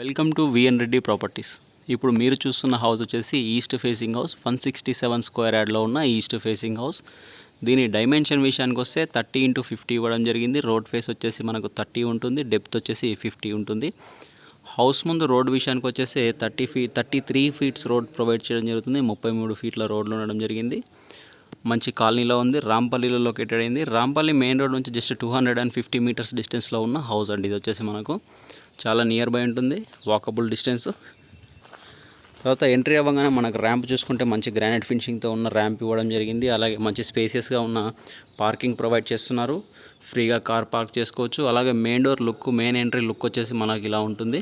Welcome to VN Reddy properties. ఇప్పుడు మీరు చూస్తున్న హౌస్ వచ్చేసి east facing house one sixty seven square యార్డ్లో ఉన్న ఈస్ట్ ఫేసింగ్ హౌస్. దీని డైమెన్షన్ విషయానికి వస్తే థర్టీ ఇంటూ ఫిఫ్టీ ఇవ్వడం జరిగింది. రోడ్ ఫేస్ వచ్చేసి మనకు థర్టీ ఉంటుంది డెప్త్ వచ్చేసి ఫిఫ్టీ ఉంటుంది. హౌస్ ముందు రోడ్ విషయానికి వచ్చేసి thirty feet thirty three feet road provide చేయడం జరుగుతుంది. ముప్పై మూడు ఫీట్ల రోడ్లు ఉండడం జరిగింది. మంచి కాలనీలో ఉంది రాంపల్లిలో లొకేటెడ్ అయింది. రాంపల్లి మెయిన్ రోడ్ నుంచి just two hundred and fifty meters డిస్టెన్స్లో ఉన్న హౌస్ అండి ఇది వచ్చేసి మనకు. చాలా నియర్ బై ఉంటుంది వాకబుల్ డిస్టెన్స్ తర్వాత ఎంట్రీ అవ్వగానే మనకు ర్యాంప్ చూసుకుంటే మంచి గ్రానైట్ ఫినిషింగ్తో ఉన్న ర్యాంప్ ఇవ్వడం జరిగింది. అలాగే మంచి స్పేసియస్గా ఉన్న పార్కింగ్ ప్రొవైడ్ చేస్తున్నారు. ఫ్రీగా కార్ పార్క్ చేసుకోవచ్చు. అలాగే main door look main entry look వచ్చేసి మనకి ఇలా ఉంటుంది.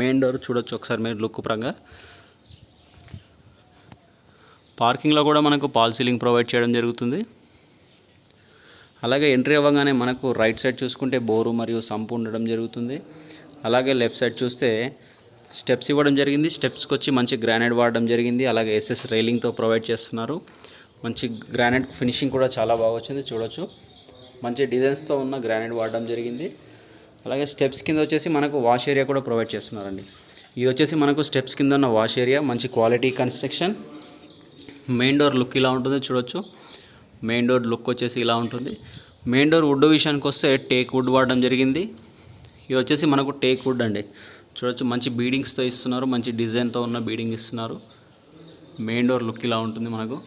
మెయిన్ డోర్ చూడొచ్చు ఒకసారి మీరు లుక్ పరంగా. పార్కింగ్లో కూడా మనకు పాల్ సీలింగ్ ప్రొవైడ్ చేయడం జరుగుతుంది. అలాగే ఎంట్రీ అవ్వగానే మనకు రైట్ సైడ్ చూసుకుంటే బోరు మరియు సంపు ఉండడం జరుగుతుంది. అలాగే లెఫ్ట్ సైడ్ చూస్తే స్టెప్స్ ఇవ్వడం జరిగింది. స్టెప్స్కి వచ్చి మంచి గ్రానైట్ వాడడం జరిగింది. అలాగే ఎస్ఎస్ రైలింగ్తో ప్రొవైడ్ చేస్తున్నారు. మంచి గ్రానైట్ ఫినిషింగ్ కూడా చాలా బాగా వచ్చింది. చూడొచ్చు. మంచి డిజైన్స్తో ఉన్న గ్రానైట్ వాడడం జరిగింది. అలాగే స్టెప్స్ కింద వచ్చేసి మనకు వాష్ ఏరియా కూడా ప్రొవైడ్ చేస్తున్నారండి. ఇది వచ్చేసి మనకు స్టెప్స్ కింద ఉన్న వాష్ ఏరియా. మంచి quality construction. Main door look ఇలా ఉంటుంది. చూడొచ్చు. మెయిన్ డోర్ లుక్ వచ్చేసి ఇలా ఉంటుంది. మెయిన్ డోర్ వుడ్ విషయానికి వస్తే టేక్ వుడ్ వాడడం జరిగింది. ఇవి వచ్చేసి మనకు టేక్ వుడ్ అండి. చూడొచ్చు మంచి బీడింగ్స్తో ఇస్తున్నారు మంచి డిజైన్తో ఉన్న బీడింగ్ ఇస్తున్నారు. మెయిన్ డోర్ లుక్ ఇలా ఉంటుంది మనకు.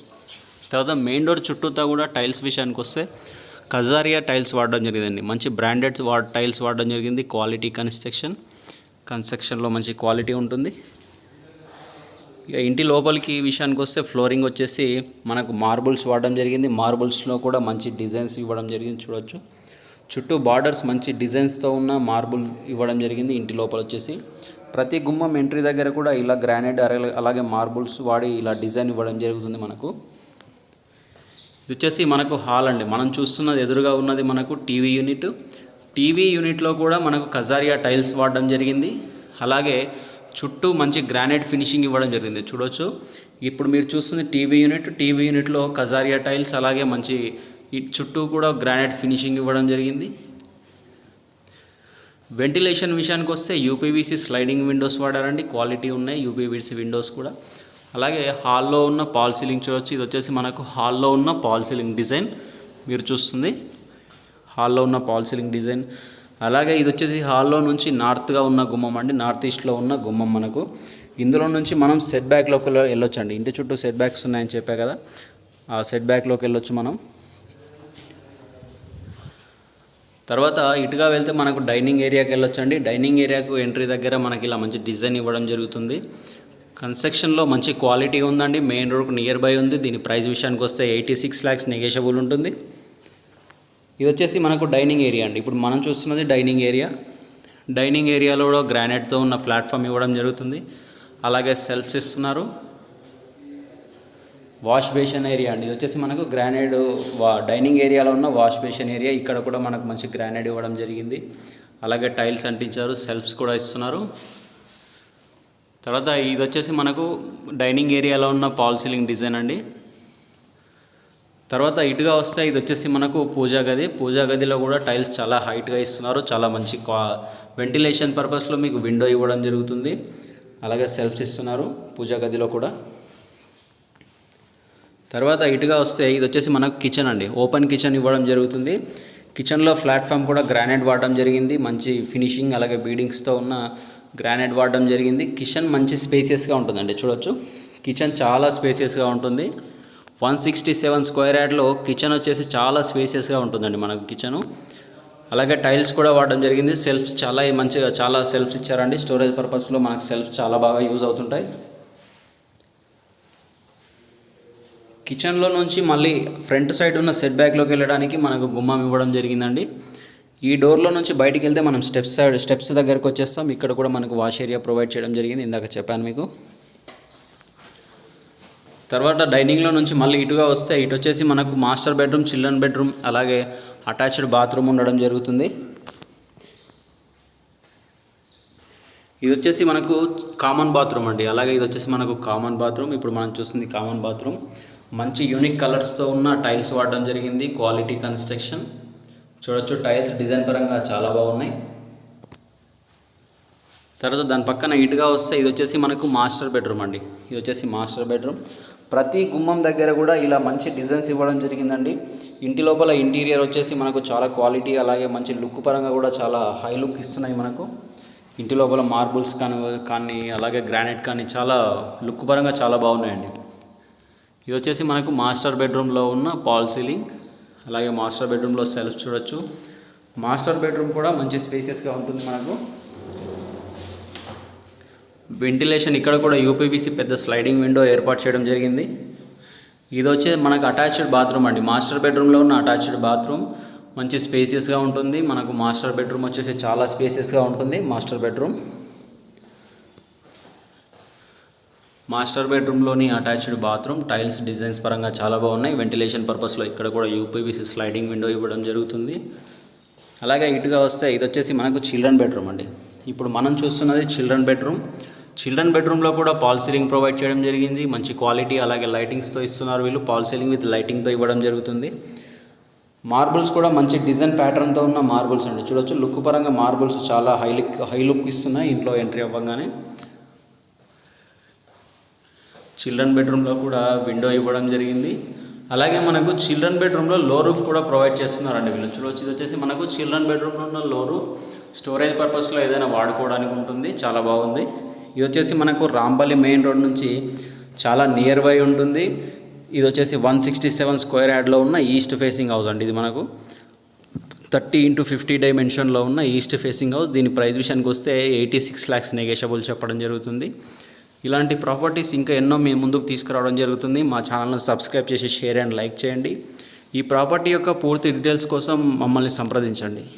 తర్వాత మెయిన్ డోర్ చుట్టూతా కూడా టైల్స్ విషయానికి వస్తే కజారియా టైల్స్ వాడడం జరిగిందండి. మంచి బ్రాండెడ్ వా టైల్స్ వాడడం జరిగింది క్వాలిటీ కన్స్ట్రక్షన్. కన్స్ట్రక్షన్లో మంచి క్వాలిటీ ఉంటుంది. ఇక ఇంటి లోపలికి విషయానికి వస్తే ఫ్లోరింగ్ వచ్చేసి మనకు మార్బుల్స్ వాడడం జరిగింది. మార్బుల్స్లో కూడా మంచి డిజైన్స్ ఇవ్వడం జరిగింది చూడొచ్చు. చుట్టూ బార్డర్స్ మంచి డిజైన్స్తో ఉన్న మార్బుల్ ఇవ్వడం జరిగింది ఇంటి లోపల వచ్చేసి. ప్రతి గుమ్మం ఎంట్రీ దగ్గర కూడా ఇలా గ్రానైట్ అలాగే మార్బుల్స్ వాడి ఇలా డిజైన్ ఇవ్వడం జరుగుతుంది మనకు. ఇది వచ్చేసి మనకు హాల్ అండి. మనం చూస్తున్నది ఎదురుగా ఉన్నది మనకు టీవీ యూనిట్. టీవీ యూనిట్లో కూడా మనకు కజారియా టైల్స్ వాడడం జరిగింది. అలాగే చుట్టూ మంచి గ్రానైట్ ఫినిషింగ్ ఇవ్వడం జరిగింది. చూడొచ్చు. ఇప్పుడు మీరు చూస్తుంది టీవీ యూనిట్. టీవీ యూనిట్లో కజారియా టైల్స్ అలాగే మంచి ఈ చుట్టూ కూడా గ్రానైట్ ఫినిషింగ్ ఇవ్వడం జరిగింది. వెంటిలేషన్ విషయానికి వస్తే యూపీవీసీ స్లైడింగ్ విండోస్ వాడారండి. క్వాలిటీ ఉన్నాయి యూపీవీసీ విండోస్ కూడా. అలాగే హాల్లో ఉన్న పాల్ సీలింగ్ చూడొచ్చు. ఇది వచ్చేసి మనకు హాల్లో ఉన్న పాల్ సీలింగ్ డిజైన్ మీరు చూస్తుంది. హాల్లో ఉన్న పాల్ సీలింగ్ డిజైన్. అలాగే ఇది వచ్చేసి హాల్లో నుంచి నార్త్గా ఉన్న గుమ్మం అండి. నార్త్ ఈస్ట్లో ఉన్న గుమ్మం మనకు. ఇందులో నుంచి మనం సెట్ బ్యాక్లోకి వెళ్ళొచ్చు అండి ఇంటి చుట్టూ సెట్ బ్యాక్స్ ఉన్నాయని చెప్పా కదా. ఆ సెట్ బ్యాక్లోకి వెళ్ళొచ్చు మనం. తర్వాత ఇటుగా వెళ్తే మనకు డైనింగ్ ఏరియాకి వెళ్ళొచ్చండి. డైనింగ్ ఏరియాకు ఎంట్రీ దగ్గర మనకి ఇలా మంచి డిజైన్ ఇవ్వడం జరుగుతుంది. కన్స్ట్రక్షన్లో మంచి క్వాలిటీ ఉందండి. మెయిన్ రోడ్కు నియర్ బై ఉంది. దీని ప్రైస్ విషయానికి వస్తే ఎయిటీ సిక్స్ ల్యాక్స్ నెగేషబుల్ ఉంటుంది. ఇది వచ్చేసి మనకు డైనింగ్ ఏరియా అండి. ఇప్పుడు మనం చూస్తున్నది డైనింగ్ ఏరియా. డైనింగ్ ఏరియాలో కూడా గ్రానైట్తో ఉన్న ప్లాట్ఫామ్ ఇవ్వడం జరుగుతుంది. అలాగే సెల్ఫ్స్ ఇస్తున్నారు. వాష్ బేషన్ ఏరియా అండి. ఇది వచ్చేసి మనకు గ్రానైడ్ వా డైనింగ్ ఏరియాలో ఉన్న వాష్ బేషన్ ఏరియా. ఇక్కడ కూడా మనకు మంచి గ్రానైడ్ ఇవ్వడం జరిగింది. అలాగే టైల్స్ అంటించారు సెల్ఫ్స్ కూడా ఇస్తున్నారు. తర్వాత ఇది వచ్చేసి మనకు డైనింగ్ ఏరియాలో ఉన్న పాల్ సీలింగ్ డిజైన్ అండి. తర్వాత ఇటుగా వస్తే ఇది వచ్చేసి మనకు పూజా గది. పూజా గదిలో కూడా టైల్స్ చాలా హైట్గా ఇస్తున్నారు. చాలా మంచి క్వా వెంటిలేషన్ పర్పస్లో మీకు విండో ఇవ్వడం జరుగుతుంది. అలాగే సెల్ఫ్స్ ఇస్తున్నారు పూజా గదిలో కూడా. తర్వాత ఇటుగా వస్తే ఇది వచ్చేసి మనకు కిచెన్ అండి. ఓపెన్ కిచెన్ ఇవ్వడం జరుగుతుంది. కిచెన్లో ప్లాట్ఫామ్ కూడా గ్రానైట్ వాడడం జరిగింది. మంచి ఫినిషింగ్ అలాగే బీడింగ్స్తో ఉన్న గ్రానైట్ వాడడం జరిగింది. కిచెన్ మంచి స్పేసియస్గా ఉంటుందండి. చూడొచ్చు. కిచెన్ చాలా స్పేసియస్గా ఉంటుంది. వన్ సిక్స్టీ సెవెన్ స్క్వేర్ యార్డ్లో కిచెన్ వచ్చేసి చాలా స్పేసియస్గా ఉంటుందండి మనకు కిచెను అలాగే టైల్స్ కూడా వాడడం జరిగింది. సెల్ఫ్స్ చాలా మంచిగా చాలా సెల్ఫ్స్ ఇచ్చారండి. స్టోరేజ్ పర్పస్లో మనకు సెల్ఫ్స్ చాలా బాగా యూజ్ అవుతుంటాయి. కిచెన్లో నుంచి మళ్ళీ ఫ్రంట్ సైడ్ ఉన్న సెట్ బ్యాక్లోకి వెళ్ళడానికి మనకు గుమ్మం ఇవ్వడం జరిగిందండి. ఈ డోర్లో నుంచి బయటికి వెళ్తే మనం స్టెప్స్ సైడ్ స్టెప్స్ దగ్గరకు వచ్చేస్తాం. ఇక్కడ కూడా మనకు వాష్ ఏరియా ప్రొవైడ్ చేయడం జరిగింది. ఇందాక చెప్పాను మీకు. తర్వాత డైనింగ్లో నుంచి మళ్ళీ ఇటుగా వస్తే ఇటు వచ్చేసి మనకు మాస్టర్ బెడ్రూమ్ చిల్డ్రన్ బెడ్రూమ్ అలాగే అటాచ్డ్ బాత్రూమ్ ఉండడం జరుగుతుంది. ఇది వచ్చేసి మనకు కామన్ బాత్రూమ్ అండి. అలాగే ఇది వచ్చేసి మనకు కామన్ బాత్రూమ్. ఇప్పుడు మనం చూస్తుంది కామన్ బాత్రూమ్. మంచి యూనిక్ కలర్స్తో ఉన్న టైల్స్ వాడడం జరిగింది. క్వాలిటీ కన్స్ట్రక్షన్ చూడొచ్చు టైల్స్ డిజైన్ పరంగా చాలా బాగున్నాయి. తర్వాత దాని పక్కన ఇటుగా వస్తే ఇది వచ్చేసి మనకు మాస్టర్ బెడ్రూమ్ అండి. ఇది వచ్చేసి మాస్టర్ బెడ్రూమ్ ప్రతి గుమ్మం దగ్గర కూడా ఇలా మంచి డిజైన్స్ ఇవ్వడం జరిగిందండి. ఇంటి లోపల ఇంటీరియర్ వచ్చేసి మనకు చాలా క్వాలిటీ అలాగే మంచి లుక్ పరంగా కూడా చాలా హై లుక్ ఇస్తున్నాయి మనకు. ఇంటి లోపల మార్బుల్స్ కానీ కానీ అలాగే గ్రానైట్ కానీ చాలా లుక్ పరంగా చాలా బాగున్నాయండి. ఇది వచ్చేసి మనకు మాస్టర్ బెడ్రూమ్లో ఉన్న పాల్ సీలింగ్ అలాగే మాస్టర్ బెడ్రూమ్లో సెల్ఫ్ చూడొచ్చు. మాస్టర్ బెడ్రూమ్ కూడా మంచి స్పేసియస్గా ఉంటుంది మనకు. వెంటిలేషన్ ఇక్కడ కూడా యూపీవీసీ పెద్ద స్లైడింగ్ విండో ఏర్పాటు చేయడం జరిగింది. ఇది వచ్చేసి మనకు అటాచ్డ్ బాత్రూమ్ అండి. మాస్టర్ బెడ్రూమ్లో ఉన్న అటాచ్డ్ బాత్రూమ్ మంచి స్పేసియస్గా ఉంటుంది. మనకు మాస్టర్ బెడ్రూమ్ వచ్చేసి చాలా స్పేసియస్గా ఉంటుంది మాస్టర్ బెడ్రూమ్. మాస్టర్ బెడ్రూమ్లోని అటాచ్డ్ బాత్రూమ్. టైల్స్ డిజైన్స్ పరంగా చాలా బాగున్నాయి. వెంటిలేషన్ పర్పస్లో ఇక్కడ కూడా యూపీవీసీ స్లైడింగ్ విండో ఇవ్వడం జరుగుతుంది. అలాగే ఇటుగా వస్తే ఇది వచ్చేసి మనకు చిల్డ్రన్ బెడ్రూమ్ అండి. ఇప్పుడు మనం చూస్తున్నది చిల్డ్రన్ బెడ్రూమ్. చిల్డ్రన్ బెడ్రూమ్లో కూడా పాల్ సీలింగ్ ప్రొవైడ్ చేయడం జరిగింది. మంచి క్వాలిటీ అలాగే లైటింగ్స్తో ఇస్తున్నారు వీళ్ళు. పాల్ సీలింగ్ విత్ లైటింగ్తో ఇవ్వడం జరుగుతుంది. మార్బుల్స్ కూడా మంచి డిజైన్ ప్యాటర్న్తో ఉన్న మార్బుల్స్ అండి. చూడొచ్చు లుక్ పరంగా మార్బుల్స్ చాలా హై లుక్ హై లుక్ ఇస్తున్నాయి. ఇంట్లో ఎంట్రీ అవ్వగానే. చిల్డ్రన్ బెడ్రూమ్లో కూడా విండో ఇవ్వడం జరిగింది. అలాగే మనకు చిల్డ్రన్ బెడ్రూమ్లో లో రూఫ్ కూడా ప్రొవైడ్ చేస్తున్నారండి వీళ్ళు. చూడవచ్చు ఇది వచ్చేసి మనకు చిల్డ్రన్ బెడ్రూమ్లో ఉన్న లో రూఫ్ స్టోరేజ్ పర్పస్లో ఏదైనా వాడుకోవడానికి ఉంటుంది. చాలా బాగుంది. ఇది వచ్చేసి మనకు రాంపల్లి మెయిన్ రోడ్ నుంచి చాలా నియర్ బై ఉంటుంది. ఇది వచ్చేసి వన్ సిక్స్టీ సెవెన్ స్క్వేర్ యార్డ్లో ఉన్న ఈస్ట్ ఫేసింగ్ హౌస్ అండి ఇది మనకు. థర్టీ ఇంటూ ఫిఫ్టీ డైమెన్షన్లో ఉన్న ఈస్ట్ ఫేసింగ్ హౌస్. దీని ప్రైస్ విషయానికి వస్తే ఎయిటీ సిక్స్ ల్యాక్స్ నెగేషబుల్ చెప్పడం జరుగుతుంది. ఇలాంటి ప్రాపర్టీస్ ఇంకా ఎన్నో మీ ముందుకు తీసుకురావడం జరుగుతుంది. మా ఛానల్ని సబ్స్క్రైబ్ చేసి షేర్ అండ్ లైక్ చేయండి. ఈ ప్రాపర్టీ యొక్క పూర్తి డీటెయిల్స్ కోసం మమ్మల్ని సంప్రదించండి.